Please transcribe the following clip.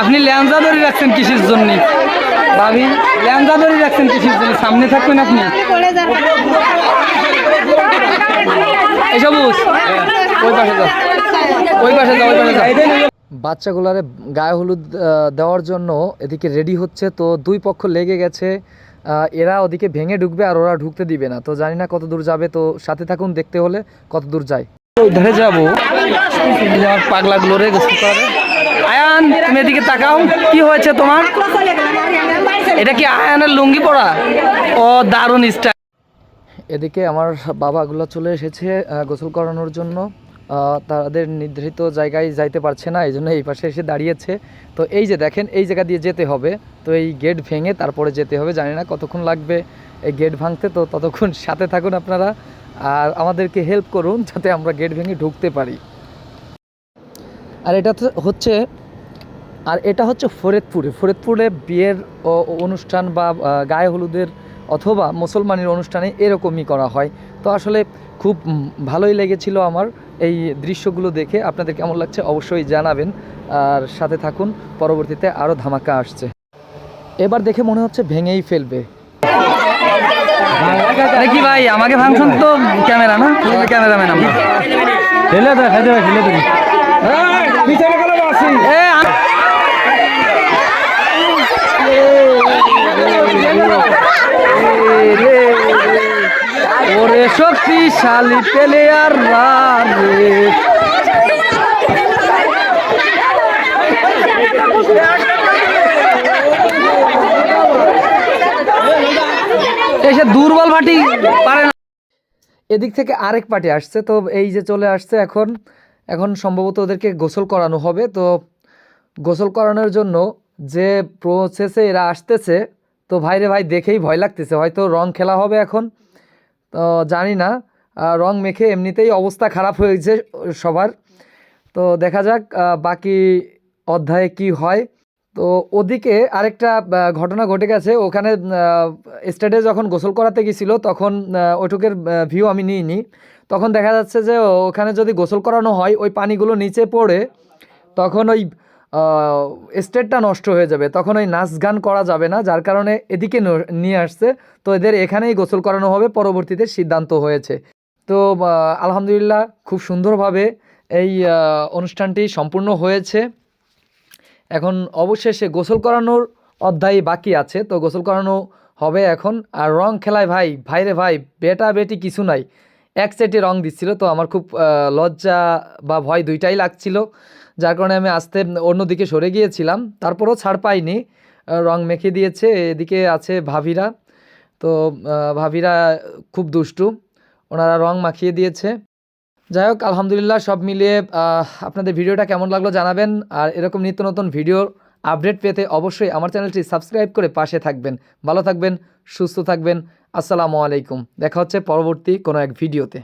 আপনি ল্যাংজা ধরে রাখছেন কিসের জন্য? ভাবি, ল্যাংজা ধরে রাখছেন কিসের জন্য? সামনে থাকবেন আপনি? এসব ওই পাশে ওই পাশে ওই পাশে বাচ্চাগুলারে গায়ে হলুদ দেওয়ার জন্য এদিকে রেডি হচ্ছে, তো দুই পক্ষ লেগে গেছে। এরা ওদিকে ভেঙে ঢুকবে আর ওরা ঢুকতে দিবে না। তো জানি না কত দূর যাবে তো সাথে থাকুন দেখতে হলে কত দূর যায়। ধরে যাব। আমার পাগলাগুলো রে গোসল আয়ান তুমি এদিকে তাকাও কি হয়েছে তোমার? এটা কি আয়ানের লুঙ্গি পরা? ও দারুণ স্টাইল। এদিকে আমার বাবাগুলো চলে এসেছে গোসল করানোর জন্য। তাদের নির্ধারিত জায়গায় যাইতে পারছে না, এই জন্য এই পাশে এসে দাঁড়িয়েছে। তো এই যে দেখেন, এই জায়গা দিয়ে যেতে হবে। তো এই গেট ভেঙে তারপরে যেতে হবে, জানি না কতক্ষণ লাগবে এই গেট ভাঙতে। তো ততক্ষণ সাথে থাকুন আপনারা, আর আমাদেরকে হেল্প করুন যাতে আমরা গেট ভেঙে ঢুকতে পারি। আর এটা হচ্ছে, আর এটা হচ্ছে ফরিদপুরে। ফরিদপুরে বিয়ের অনুষ্ঠান বা গায়ে হলুদের অথবা মুসলমানের অনুষ্ঠানে এরকমই করা হয়। তো আসলে খুব ভালোই লেগেছিল আমার। এই দৃশ্যগুলো দেখে আপনাদের কেমন লাগছে অবশ্যই জানাবেন। আর সাথে থাকুন পরবর্তীতে আরও ধামাকা আসছে। এবার দেখে মনে হচ্ছে ভেঙেই ফেলবে। কি ভাই আমাকে ফাংশন তো ক্যামেরা না? ক্যামেরাম্যান আমরা। খেলে দেবে শক্তিশালী পেলে আর রে এসে দুর্বল ভাটি পারে না। এদিক থেকে আরেক পার্টি আসছে, তো এই যে চলে আসছে এখন এখন সম্ভবত ওদেরকে গোসল করানো হবে। তো গোসল করানোর জন্য যে প্রসেসে এরা আসতেছে, তো ভাইরে ভাই, দেখেই ভয় লাগতেছে। হয়তো রং খেলা হবে এখন। তো জানি না রং মেখে এমনিতেই অবস্থা খারাপ হয়েছে সবার। তো দেখা যাক বাকি অধ্যায়ে কি হয়। তো ওদিকে আরেকটা ঘটনা ঘটে গেছে। ওখানে স্টেডে যখন গোসল করাতে গেছিল, তখন ওইটুকের ভিউ আমি নিইনি। তখন দেখা যাচ্ছে যে, ওখানে যদি গোসল করানো হয়, ওই পানিগুলো নিচে পড়ে, তখন ওই স্টেটটা নষ্ট হয়ে যাবে। তখন ওই নাচ গান করা যাবে না, যার কারণে এদিকে নিয়ে আসছে। তো এদের এখানেই গোসল করানো হবে, পরবর্তীতে সিদ্ধান্ত হয়েছে। তো আলহামদুলিল্লাহ খুব সুন্দরভাবে এই অনুষ্ঠানটি সম্পূর্ণ হয়েছে। এখন অবশেষে গোসল করানোর অধ্যায় বাকি আছে। তো গোসল করানো হবে এখন। আর রং খেলায় ভাই, ভাইরে ভাই, বেটা বেটি কিছু নাই। এক সেটে রং দিচ্ছিল, তো আমার খুব লজ্জা বা ভয় দুইটাই লাগছিল। যার কারণে আমি আস্তে অন্যদিকে সরে গিয়েছিলাম। তারপরেও ছাড় পাইনি রং মেখে দিয়েছে। এদিকে আছে ভাবিরা তো ভাবিরা খুব দুষ্টু। ওনারা রং মাখিয়ে দিয়েছে। যাই হোক, আলহামদুলিল্লাহ সব মিলিয়ে আপনাদের ভিডিওটা কেমন লাগল জানাবেন। আর এরকম নিত্য নতুন ভিডিওর আপডেট পেতে অবশ্যই আমার চ্যানেলটি সাবস্ক্রাইব করে পাশে থাকবেন। ভালো থাকবেন, সুস্থ থাকবেন। আসসালামু আলাইকুম। দেখা হচ্ছে পরবর্তী কোনো এক ভিডিওতে।